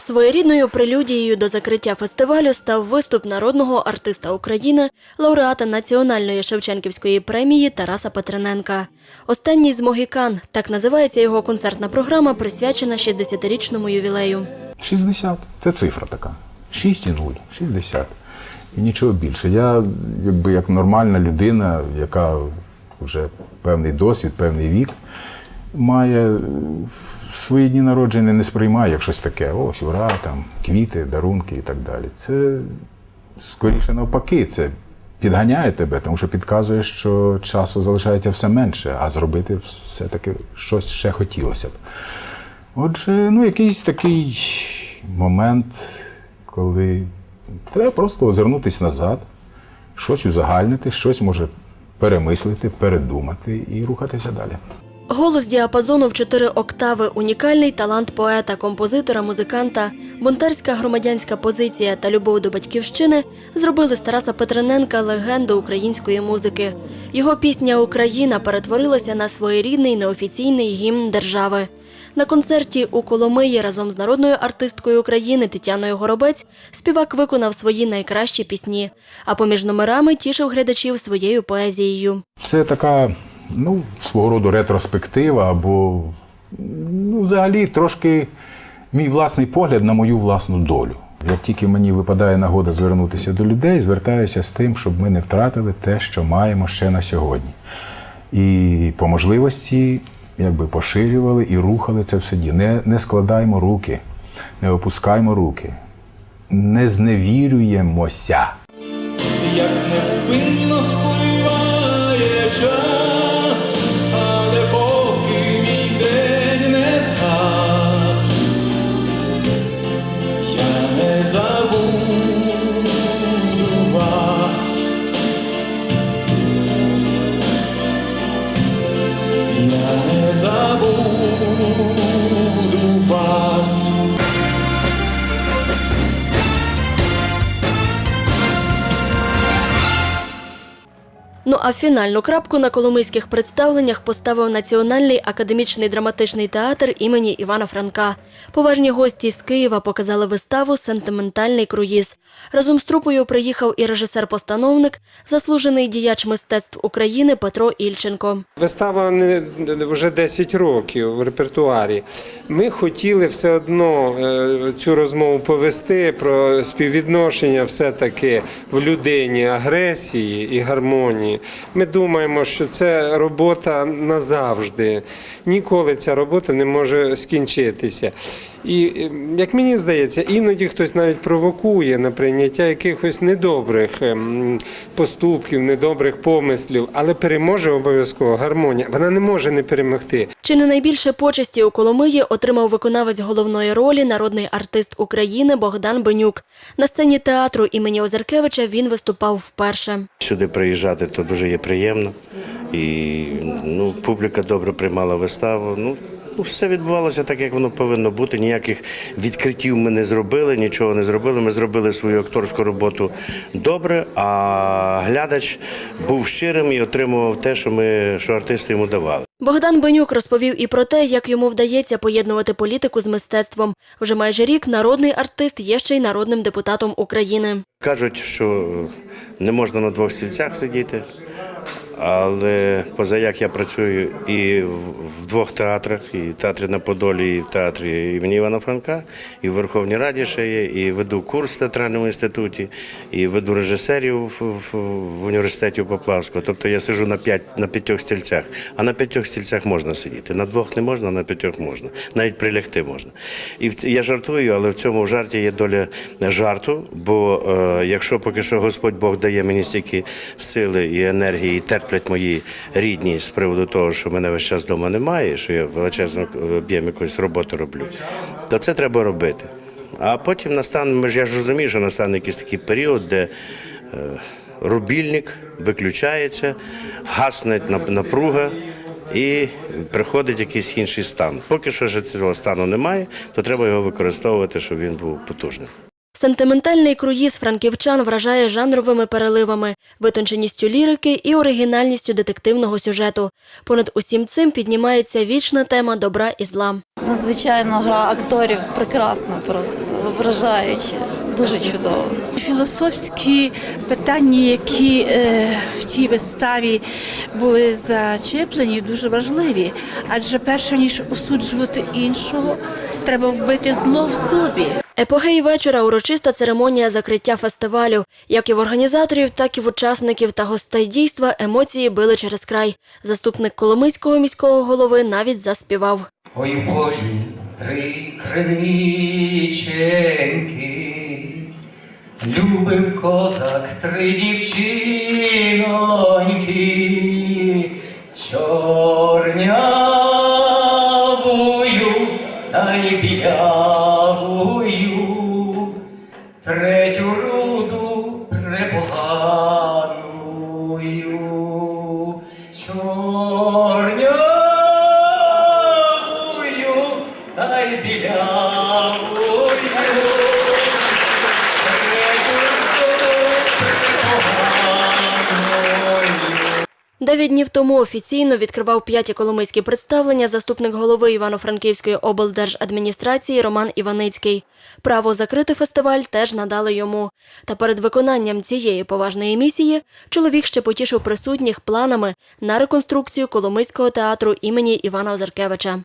Своєрідною прелюдією до закриття фестивалю став виступ народного артиста України, лауреата Національної Шевченківської премії Тараса Петрененка. Останній з Могікан так називається його концертна програма, присвячена 60-річному ювілею. 60. Це цифра така. 6 і 0. 60. І нічого більше. Я, якби як нормальна людина, яка вже певний досвід, певний вік, має в свої дні народження не сприймає як щось таке. Ось, ура, там, квіти, дарунки і так далі. Це скоріше навпаки, це підганяє тебе, тому що підказує, що часу залишається все менше, а зробити все-таки щось ще хотілося б. Отже, ну якийсь такий момент, коли треба просто озирнутися назад, щось узагальнити, щось може перемислити, передумати і рухатися далі. Голос діапазону в чотири октави унікальний талант поета, композитора, музиканта, бунтарська громадянська позиція та любов до батьківщини зробили з Тараса Петрененка легенду української музики. Його пісня Україна перетворилася на своєрідний неофіційний гімн держави. На концерті у Коломиї разом з народною артисткою України Тетяною Горобець співак виконав свої найкращі пісні, а поміж номерами тішив глядачів своєю поезією. Це така, ну, свого роду ретроспектива, або ну, взагалі трошки мій власний погляд на мою власну долю. Як тільки мені випадає нагода звернутися до людей, звертаюся з тим, щоб ми не втратили те, що маємо ще на сьогодні. І по можливості якби поширювали і рухали це все діло. Не, не складаємо руки, не опускаємо руки, не зневірюємося. А фінальну крапку на коломийських представленнях поставив Національний академічний драматичний театр імені Івана Франка. Поважні гості з Києва показали виставу Сентиментальний круїз. Разом з трупою приїхав і режисер-постановник, заслужений діяч мистецтв України Петро Ільченко. Вистава не вже 10 років в репертуарі. Ми хотіли все одно е, цю розмову повести про співвідношення все-таки в людині агресії і гармонії. Ми думаємо, що це робота назавжди. Ніколи ця робота не може скінчитися. І е, як мені здається, іноді хтось навіть провокує на прийняття якихось недобрих ем, поступків, недобрих помислів, але переможе обов'язково гармонія. Вона не може не перемогти. Чи не найбільше почесті у Коломиї отримав виконавець головної ролі народний артист України Богдан Бенюк. На сцені театру імені Озеркевича він виступав вперше. Сюди приїжджати то дуже є приємно. І ну, публіка добре приймала виставу. Ну, все відбувалося так, як воно повинно бути. Ніяких відкриттів ми не зробили, нічого не зробили. Ми зробили свою акторську роботу добре, а глядач був щирим і отримував те, що ми що артисти йому давали. Богдан Бенюк розповів і про те, як йому вдається поєднувати політику з мистецтвом. Вже майже рік народний артист є ще й народним депутатом України. Кажуть, що не можна на двох стільцях сидіти, але поза як я працюю і в- двох театрах, і в театрі на Подолі, і в театрі імені Івана Франка, і в Верховній Раді ще є, і веду курс в театральному інституті, і веду режисерів в, університеті Поплавського. Тобто я сиджу на п'ять на п'ятьох стільцях, а на п'ятьох стільцях можна сидіти. На двох не можна, а на п'ятьох можна. Навіть прилягти можна. І в я жартую, але в цьому жарті є доля жарту. Бо е, якщо поки що Господь Бог дає мені стільки сили і енергії, і терплять мої рідні з приводу того, що мене весь час вдома немає, що я величезно об'єм якоїсь роботи роблю, то це треба робити. А потім настане, я ж розумію, що настане якийсь такий період, де е, рубільник виключається, гасне напруга. І приходить якийсь інший стан. Поки що ж цього стану немає, то треба його використовувати, щоб він був потужним. Сентиментальний круїз франківчан вражає жанровими переливами, витонченістю лірики і оригінальністю детективного сюжету. Понад усім цим піднімається вічна тема добра і зла. Надзвичайно гра акторів прекрасна, просто вражаюче, дуже чудово. Філософські питання, які е, в цій виставі були зачеплені, дуже важливі. Адже перше ніж осуджувати іншого, треба вбити зло в собі. Епогей вечора урочиста церемонія закриття фестивалю. Як і в організаторів, так і в учасників та гостей дійства емоції били через край. Заступник Коломийського міського голови навіть заспівав. Ой, в полі три кривиченьки, любив козак три дівчиноньки, білявую, третю руду препоганую, чорнявую та й білявую, Дев'ять днів тому офіційно відкривав п'яті коломийські представлення заступник голови Івано-Франківської облдержадміністрації Роман Іваницький. Право закрити фестиваль теж надали йому. Та перед виконанням цієї поважної місії чоловік ще потішив присутніх планами на реконструкцію Коломийського театру імені Івана Озаркевича.